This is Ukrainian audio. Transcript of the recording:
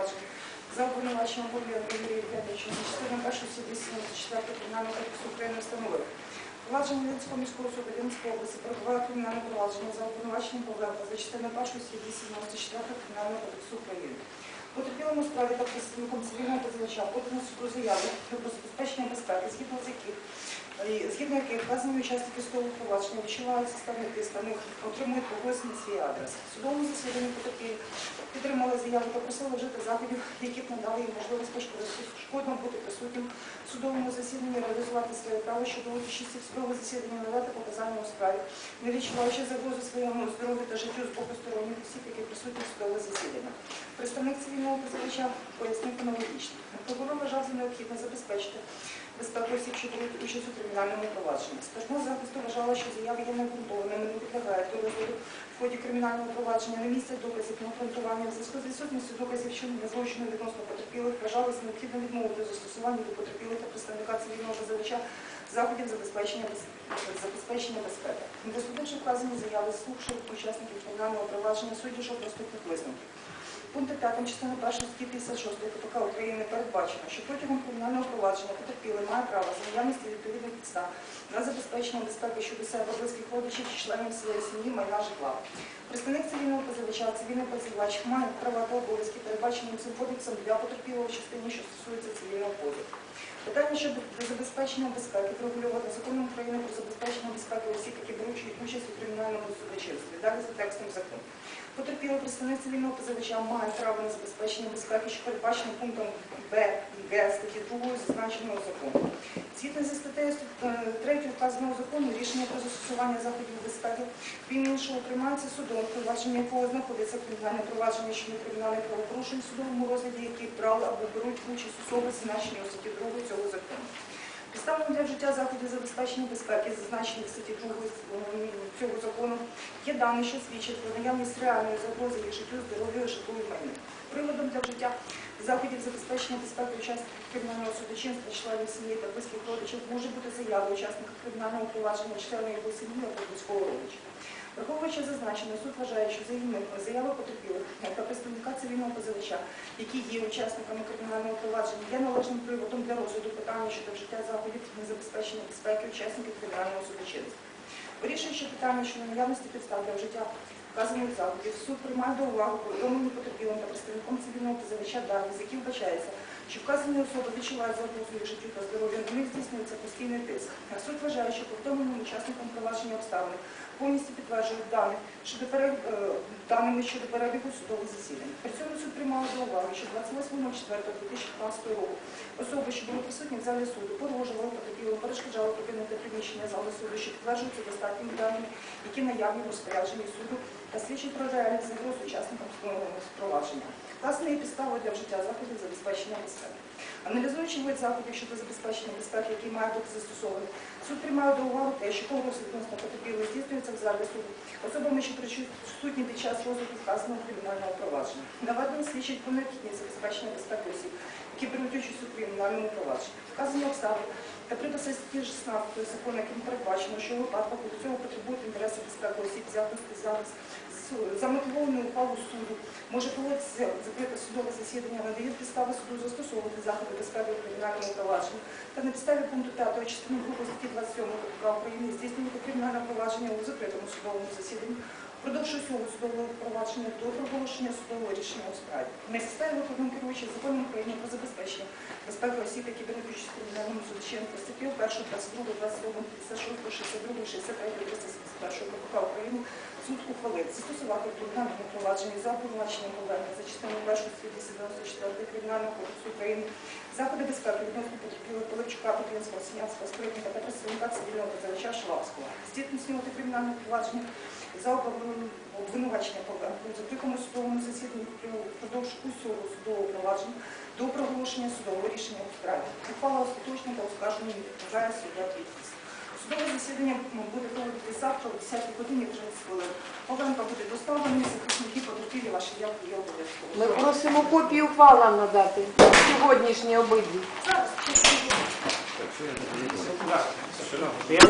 провадження за обвинуваченням Гулєнка Андрія Євгеновича частиною першої статті 74 Кримінального кодексу України встановив. Провадження Вінницького міського суду Вінницької області перебуває кримінальне провадження за обвинуваченням Павленка за частиною першу суді 74 Кримінального кодексу України. Потерпілому справі та представником цивільного позивача подано суду заяву про забезпечення безпеки, згідно з яких згідно яких вказані учасники судового провадження відчувають системний тиск на отримують погрозі на свій адрес. Судовому засіданні потерпілі підтримали заяву та просили вжити заходів, які б надали їм можливість шкодно бути присутнім в судовому засіданні, реалізувати своє право щодо участі в судовому засіданні, надати показання у справі, не відчуваючи загрози своєму здоров'ю та життю з боку сторонніх осіб, які присутні в судове засідання. Представник цивільного позивача пояснив аналогічно. Прокурор вважав за необхідне забезпечити безпеку осіб, що беруть участь у кримінальному провадженні. Сторона захисту вважала, що заяви є необґрунтованими, не підлягають до розгляду в ході кримінального провадження, не містять доказів на обґрунтування. В зв'язку з відсутністю доказів вчинення злочину відносно потерпілих вважалося необхідно відмовити застосування до потерпілих та представника цивільного позивача заходів забезпечення, забезпечення безпеки. Дослідивши вказані заяви, слухавши учасників кримінального провадження, судді що наступних 5 частини 1 статті 56 КПК України передбачено, що протягом кримінального провадження потерпілий має право за наявності відповідних підстав на забезпечення безпеки щодо себе, близьких родичів чи членів своєї сім'ї, майна житла. Представник цивільного позивача, цивільний позивач має права та обов'язки, передбачені цим кодексом для потерпілого в частині, що стосується цивільного позову. Питання щодо забезпечення безпеки врегульовано законом України про забезпечення безпеки осіб, які беруть участь у кримінальному судочинстві. Далі за текстом закону. Потерпілий представник цивільного позивача має право на забезпечення безпеки, що передбачено пунктом Б і Г статті 2 зазначеного закону. Згідно зі статтею 3 вказаного закону, рішення про застосування заходів безпеки, крім іншого, приймається судом, провадження якого знаходиться кримінальне провадження щодо кримінальних правопорушень, в судовому розгляді яких брали або беруть участь особи, зазначені у статті 2 цього закону. Підставами для вжиття заходів забезпечення безпеки, зазначені в статті 2 цього закону, є дані, що свідчать про наявність реальної загрози їх життю, здоров'ю, житлові і майну. Приводом для вжиття заходів забезпечення безпеки учасників кримінального судочинства, членів сім'ї та близьких родичів може бути заява учасника кримінального провадження, члена його сім'ї або близького родича. Враховуючи зазначене, суд вважає, що заявник заява потерпілих та представника цивільного позивача, які є учасниками кримінального провадження, є належним приводом для розгляду питання щодо вжиття заходів на забезпечення безпеки учасників кримінального судочинства. Вирішуючи питання щодо наявності підстав для вжиття вказаних заходів, суд приймає до уваги повідомлені потерпілим та представником цивільного позивача дані, з яких вбачається, що вказані особи відчувають загрозу їх життю та здоров'ю, на них здійснюється постійний тиск. Суд вважає, що повідомленим учасникам провадження обставини повністю підтверджують дані щодо пере- е, даними щодо перебігу судових засідань. При цьому суд приймав до уваги, що 28.04.2015 року особи, що були присутні в залі суду, порожували потерпілим, перешкоджали покинути приміщення зали суду, що підтверджуються достатніми даними, які наявні в розпорядженні суду та свідчать про реальний загроз учасникам судового провадження. Власне, є підставою для вжиття заходів забезпечення безпеки. Аналізуючи вид заходів щодо забезпечення безпеки, які мають бути застосовані, суд приймає до уваги те, що погроз відносно потерпілих здійснюється в залі суду особами, що присутні під час розвитку вказаного кримінального провадження. Наведено свідчить про необхідність забезпечення безпеки осіб, які беруть участь у кримінальному провадженні. Вказані обставини та приписи статті 16 закону, яким передбачено, що у випадках коли цього потребують інтереси безпеки осіб, взятості зараз за мотивованою ухвалу суду може проводитися закрите судове засідання, надають підстави суду застосовувати заходи безпеки у кримінальному провадженні та на підставі пункту 5 частини 2 статті 27 КПК України здійснювати кримінальне провадження у закритому судовому засіданні впродовж усього судового провадження до проголошення судового рішення у справі. На підставі виконаним керуючи законом України про забезпечення безпеки осіб, які беруть участь у кримінальному судочинстві, статті 1, 22, 27, 56, 62, 63, 371 КПК України суд ухвалив застосувати в кримінальному провадженні за обвинуваченням повернення за частиною 1 статті 94 Кримінального кодексу України заходи безпеки відносно потерпілих Пилипчука, Петринського, Синявського, Скрипника та представника цивільного позивача Шалавського. Здійснювати кримінальне провадження за обвинувачення повернення у закритому судовому засіданні впродовж усього судового провадження до проголошення судового рішення у справі. Ухвала остаточна та оскарження підтверджує суддя підпис. Судове засідання буде проводити завтра о 10 годині 30 хвилин. Павленко буде доставлена, захисники потерпілі ваші явки є обов'язково. Ми просимо копію ухвалам надати сьогоднішні обидві. Зараз. Я